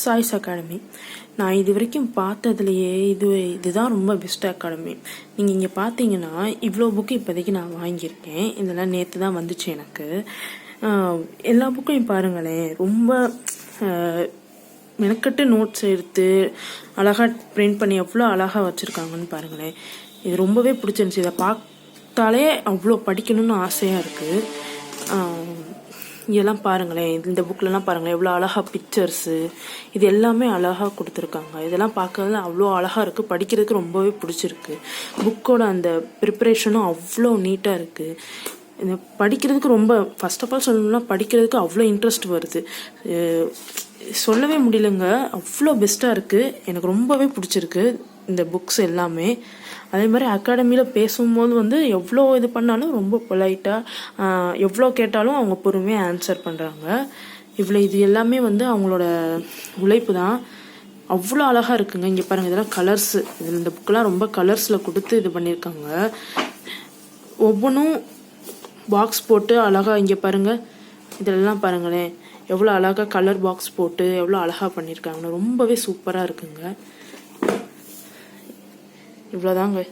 Choice academy நான் இது வரைக்கும் பார்த்ததுலையே இது இதுதான் ரொம்ப பெஸ்ட் அகாடமி நீங்கள் இங்கே பார்த்தீங்கன்னா இவ்வளோ புக்கு இப்போதைக்கு நான் வாங்கியிருக்கேன். இதெல்லாம் நேற்று தான் வந்துச்சு எனக்கு. எல்லா புக்கையும் பாருங்களேன். ரொம்ப மெனக்கட்டு நோட்ஸ் எடுத்து அழகாக பிரிண்ட் பண்ணி எவ்வளோ அழகாக வச்சுருக்காங்கன்னு பாருங்களேன். இது ரொம்பவே பிடிச்சிருந்துச்சி. இதை பார்த்தாலே அவ்வளோ படிக்கணும்னு ஆசையாக இருக்குது இதெல்லாம் பாருங்களேன் இந்த புக்கிலலாம் பாருங்களேன் எவ்வளோ அழகாக பிக்சர்ஸு இது எல்லாமே அழகாக கொடுத்துருக்காங்க. இதெல்லாம் பார்க்கறது அவ்வளோ அழகாக இருக்குது படிக்கிறதுக்கு ரொம்பவே பிடிச்சிருக்கு. புக்கோட அந்த ப்ரிப்பரேஷனும் அவ்வளோ நீட்டாக இருக்குது இந்த படிக்கிறதுக்கு ரொம்ப ஃபர்ஸ்ட் ஆஃப் ஆல் சொல்லணும்னா படிக்கிறதுக்கு அவ்வளோ இன்ட்ரெஸ்ட் வருது. சொல்லவே முடியலங்க. அவ்வளோ பெஸ்ட்டாக இருக்குது எனக்கு ரொம்பவே பிடிச்சிருக்கு. இந்த புக்ஸ் எல்லாமே. அதே மாதிரி அகாடமியில் பேசும்போது வந்து எவ்வளோ இது பண்ணாலும் ரொம்ப பொலைட்டாக எவ்வளோ கேட்டாலும் அவங்க பொறுமையாக ஆன்சர் பண்ணுறாங்க இவ்வளோ இது எல்லாமே வந்து அவங்களோட உழைப்பு தான். அவ்வளோ அழகாக இருக்குங்க. இங்கே பாருங்கள் இதெல்லாம் கலர்ஸு இதில் இந்த புக்கெலாம் ரொம்ப கலர்ஸில் கொடுத்து இது பண்ணியிருக்காங்க. ஒவ்வொன்றும் பாக்ஸ் போட்டு அழகாக இங்கே பாருங்கள் இதெல்லாம் பாருங்களேன். எவ்வளோ அழகாக கலர் பாக்ஸ் போட்டு எவ்வளோ அழகாக பண்ணியிருக்காங்கன்னு. ரொம்பவே சூப்பராக இருக்குங்க. இவ்வளோதாங்க